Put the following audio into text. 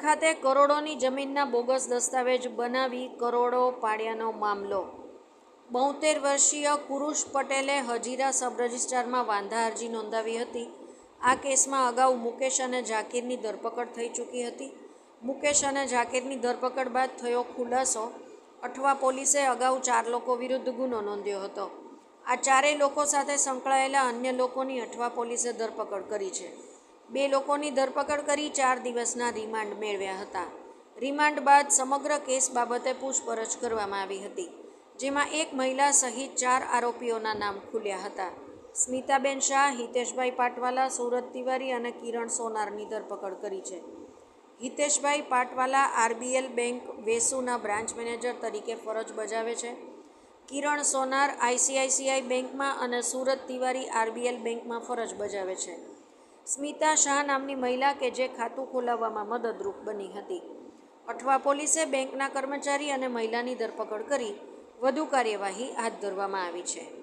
ખાતે કરોડોની જમીનના બોગસ દસ્તાવેજ બનાવી કરોડો પાડ્યાનો મામલો. બોતેર વર્ષીય કુરુષ પટેલે હજીરા સબ રજિસ્ટ્રારમાં વાંધા અરજી નોંધાવી હતી. આ કેસમાં અગાઉ મુકેશ અને ઝાકીરની ધરપકડ થઈ ચૂકી હતી. મુકેશ અને ઝાકીરની ધરપકડ બાદ થયો ખુલાસો. અઠવા પોલીસે અગાઉ ચાર લોકો વિરુદ્ધ ગુનો નોંધ્યો હતો. આ ચારેય લોકો સાથે સંકળાયેલા અન્ય લોકોની અઠવા પોલીસે ધરપકડ કરી છે. બે લોકોની ધરપકડ કરી ચાર દિવસના રિમાન્ડ મેળવ્યા હતા. રિમાન્ડ બાદ સમગ્ર કેસ બાબતે પૂછપરછ કરવામાં આવી હતી, જેમાં એક મહિલા સહિત ચાર આરોપીઓના નામ ખુલ્યા હતા. સ્મિતાબેન શાહ, હિતેશભાઈ પાટવાલા સુરત તિવારી અને કિરણ સોનારની ધરપકડ કરી છે. હિતેશભાઈ પાટવાલા આરબીએલ બેંક વેસુના બ્રાન્ચ મેનેજર તરીકે ફરજ બજાવે છે. કિરણ સોનાર આઈસીઆઈસીઆઈ બેંકમાં અને સુરત તિવારી આરબીએલ બેંકમાં ફરજ બજાવે છે. સ્મિતા શાહ નામની મહિલા કે જે ખાતું ખોલાવવામાં મદદરૂપ બની હતી. અઠવા પોલીસે બેંકના કર્મચારી અને મહિલાની ધરપકડ કરી વધુ કાર્યવાહી હાથ ધરવામાં આવી છે.